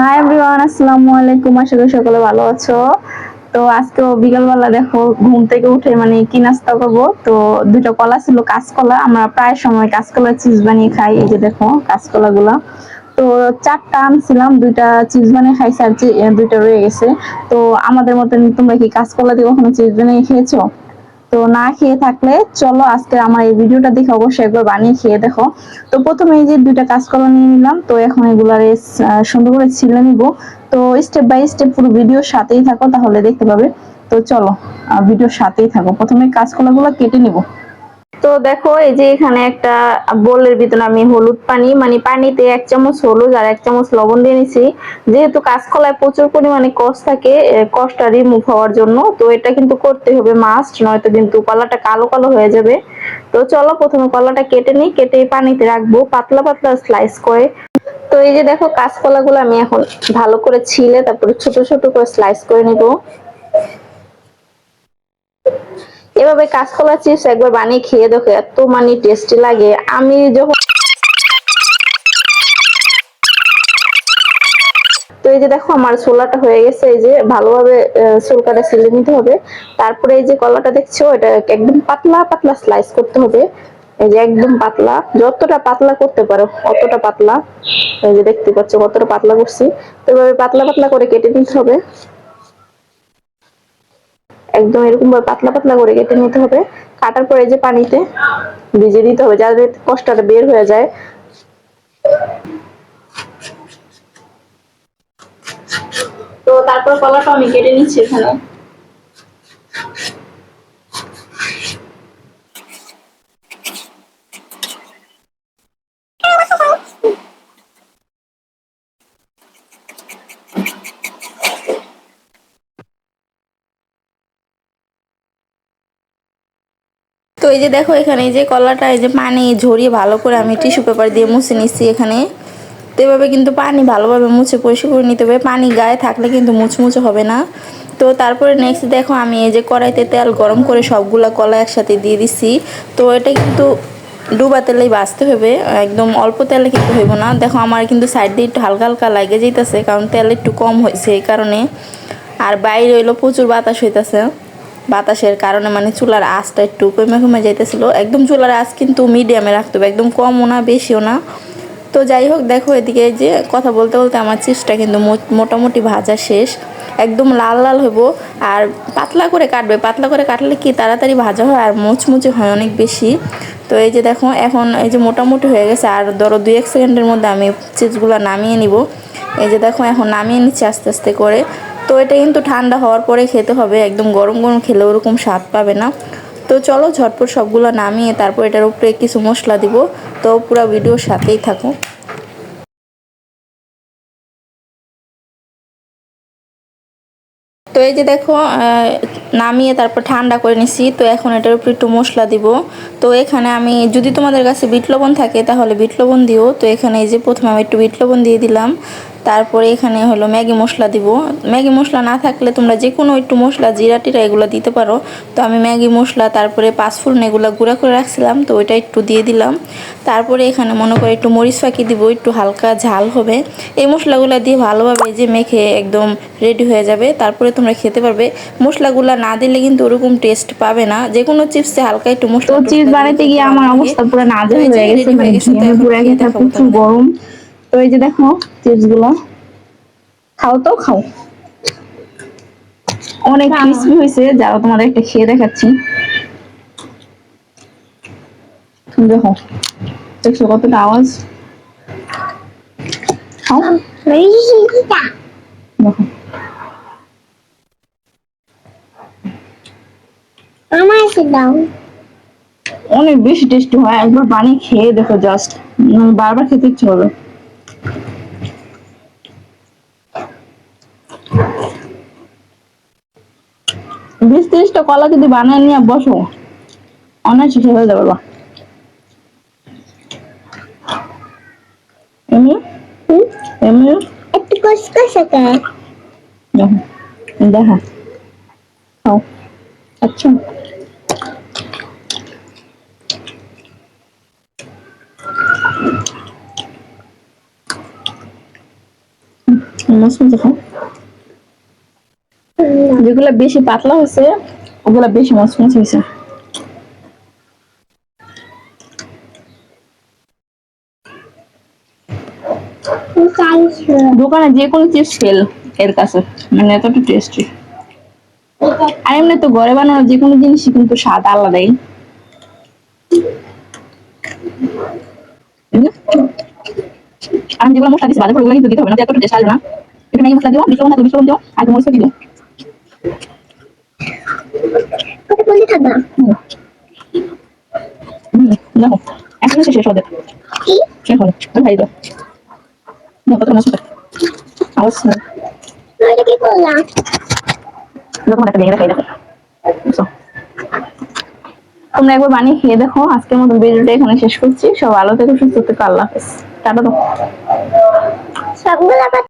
Hi everyone আসসালামু আলাইকুম। আশা করি সকলে ভালো আছো। তো আজকে বিকালবেলা দেখো, ঘুম থেকে উঠে মানে কি নাস্তা করব? তো দুটো কলা ছিল, কাঁচকলা। আমরা প্রায় সময় কাঁচকলা চিজ বানিয়ে খাই, এই যে দেখো কাঁচকলা গুলা তো চারটা আনছিলাম, দুইটা চিজ বানিয়ে খাইছি আর দুইটা রয়ে গেছে। তো আমাদের মতন তোমরা কি কাঁচকলা দিয়ে কখনো চিজ বানিয়ে খেয়েছো? তো না খেয়ে থাকলে চলো আজকে আমার এই ভিডিওটা দেখে অবশ্যই একবার বানিয়ে খেয়ে দেখো। তো প্রথমে এই যে দুইটা কাঁচকলা নিয়ে নিলাম, তো এখন এগুলার সুন্দর করে ছিলে নিব। তো স্টেপ বাই স্টেপ পুরো ভিডিওর সাথেই থাকো, তাহলে দেখতে পাবে। তো চলো ভিডিওর সাথেই থাকো। প্রথমে কাঁচকলাগুলো কেটে নিব। তো দেখো, এই যে এখানে একটা বোলের ভিতরে আমি হলুদ পানি মানে পানিতে এক চামচ হলুদ আর এক চামচ লবণ দিয়ে নিছি। যেহেতু কাঁচকলায় প্রচুর পরিমাণে কষ থাকে কষটা রিমুভ হওয়ার জন্য, তো এটা কিন্তু করতে হবে মাস্ট নয়তো কিন্তু কলাটা কালো কালো হয়ে যাবে। তো চলো প্রথমে কলাটা কেটে নিই, কেটে পানিতে রাখব, পাতলা পাতলা স্লাইস করে। তো এই যে দেখো, কাঁচকলাগুলো আমি এখন ভালো করে ছিলে, তারপরে ছোট ছোট করে স্লাইস করে নিবো। এভাবে কাঁচকলা চিপস একবার বানিয়ে খেয়ে দেখো, এত মানে টেস্টি লাগে। আমি যখন তো এই যে দেখো, আমার ছোলাটা হয়ে গেছে, এই যে ভালোভাবে ছোলকাটা ছিলে নিতে হবে। তারপরে এই যে কলাটা দেখছ, এটা একদম পাতলা পাতলা স্লাইস করতে হবে। এই যে একদম পাতলা, যতটা পাতলা করতে পারো, অতটা পাতলা। এই যে দেখতে পাচ্ছ কতটা পাতলা করছি। তো এভাবে পাতলা পাতলা করে কেটে নিতে হবে। একদম এরকম ভাবে পাতলা পাতলা করে কেটে নিতে হবে। কাটার পরে যে পানিতে ভিজে দিতে হবে, যাতে কষ্টটা বের হয়ে যায়। তো তারপর কলাটা আমি কেটে নিচ্ছি এখানে। তো এই যে দেখো এখানে এই যে কলাটা, এই যে পানি ঝরিয়ে ভালো করে আমি টিস্যু পেপার দিয়ে মুছে নিচ্ছি এখানে। তো এভাবে কিন্তু পানি ভালোভাবে মুছে পরিষ্কার করে নিতে হবে। পানি গায়ে থাকলে কিন্তু মুচমুচে হবে না। তো তারপরে নেক্সট দেখো আমি এই যে কড়াইতে তেল গরম করে সবগুলা কলা একসাথে দিয়ে দিচ্ছি তো এটা কিন্তু ডুবা তেলেই বাঁচতে হবে। একদম অল্প তেলে কিন্তু হইব না। দেখো আমার কিন্তু সাইড দিয়ে একটু হালকা হালকা লাগে যেতেছে কারণ তেল একটু কম হয়েছে এই কারণে। আর বাইরে হইল প্রচুর বাতাস হইতেছে। বাতাসের কারণে মানে চুলার আঁচটা একটু কমে কমে যাইতেছিল। একদম চুলার আঁচ কিন্তু মিডিয়ামে রাখতে হবে, একদম কমও না, বেশিও না। তো যাই হোক, দেখো এদিকে যে কথা বলতে বলতে আমার চিপসটা কিন্তু মোটামুটি ভাজা শেষ। একদম লাল লাল হইব, আর পাতলা করে কাটবে। পাতলা করে কাটলে কি তাড়াতাড়ি ভাজা হয় আর মুচমুচে হয় অনেক বেশি। তো এই যে দেখো, এখন এই যে মোটামুটি হয়ে গেছে, আর ধরো দুই এক সেকেন্ডের মধ্যে আমি চিপসগুলো নামিয়ে নিব। এই যে দেখো, এখন নামিয়ে নিচ্ছি আস্তে আস্তে করে। তো এটা কিন্তু ঠান্ডা হওয়ার পরে খেতে হবে, একদম গরম গরম খেলে ওরকম স্বাদ পাবে না। তো চলো ঝটপট সবগুলো নামিয়ে তারপর এটার উপরে কিছু মশলা দিব। তো পুরো ভিডিওর সাথেই থাকো। তো এই যে দেখো নামিয়ে তারপর ঠান্ডা করে নিছি। তো এখন এটার উপরে একটু মশলা দিব। তো এখানে আমি, যদি তোমাদের কাছে বিট লবণ থাকে তাহলে বিট লবণ দিও। তো এখানে এই যে প্রথমে আমি একটু বিট লবণ দিয়ে দিলাম। তারপরে এখানে হলো ম্যাগি মশলা দিব। ম্যাগি মশলা না থাকলে তোমরা যে কোনো একটু মশলা জিরা টিরা এগুলো দিতে পারো। তো আমি ম্যাগি মশলা তারপরে পাঁচফোড়ন এগুলো গুঁড়া করে রাখছিলাম তো ওইটা একটু দিয়ে দিলাম। তারপরে এখানে মনে করে একটু মরিচ ফাঁকি দিব একটু হালকা ঝাল হবে। এই মশলাগুলো দিয়ে ভালোভাবে যে মেখে একদম রেডি হয়ে যাবে। তারপরে তোমরা খেতে পারবে। মশলাগুলো না দিলে কিন্তু ওরকম টেস্ট পাবে না। যে কোনো চিপসে হালকা একটু মশলা তো চিজ টশলা বানাইতে গিয়ে আমার। অবস্থা পুরো যে হয়ে গেছে। গরম। তো এই যে দেখো চিপসগুলো। খাও তো খাও। অনেক ক্রিসপি হয়েছে যারা তোমাদের একটা খেয়ে দেখাচ্ছি। দেখো দেখছ কতটা আওয়াজ? খাও। দেখো। অনেক বেশি টেস্টি হয় একবার বানিয়ে খেয়ে দেখো জাস্ট বারবার খেতে ইচ্ছে হবে বিশ তিরিশটা কলা যদি বানিয়ে নিয়ে বসো অনেক শেষ হয়ে যাবে বা এমনি? এমনি? একটু কষকষে করে দেখো দেখা। খাও। আচ্ছা। মুসমুসে খাও যেগুলো বেশি পাতলা হয়েছে, ওগুলা বেশি মসমুস হয়েছে। দোকানে যে কোনো চিপস ফেল এর কাছে মানে এতটা টেস্টি আর এমনি তো ঘরে বানানো যে কোনো জিনিসই কিন্তু স্বাদ আলাদাই। আমি যেগুলো মশলা দিচ্ছি বাজার করে ওগুলো কিন্তু দিতে হবে না, এতটা টেস্ট আসবে না। এখানে মশলা দিও বিশ বিশ লবণ দিও, আর মরিচ দিও। দেখো এখন শেষ হবে তো আওয়াজ শুনে এটা কি দেখাই দেখো তোমরা একবার বানিয়ে খেয়ে দেখো। আজকের মতো ভিডিওটা এখানে শেষ করছি। সব ভালো থেকো, সুস্থ থেকো। আল্লাহ হাফেজ। টাটা আবার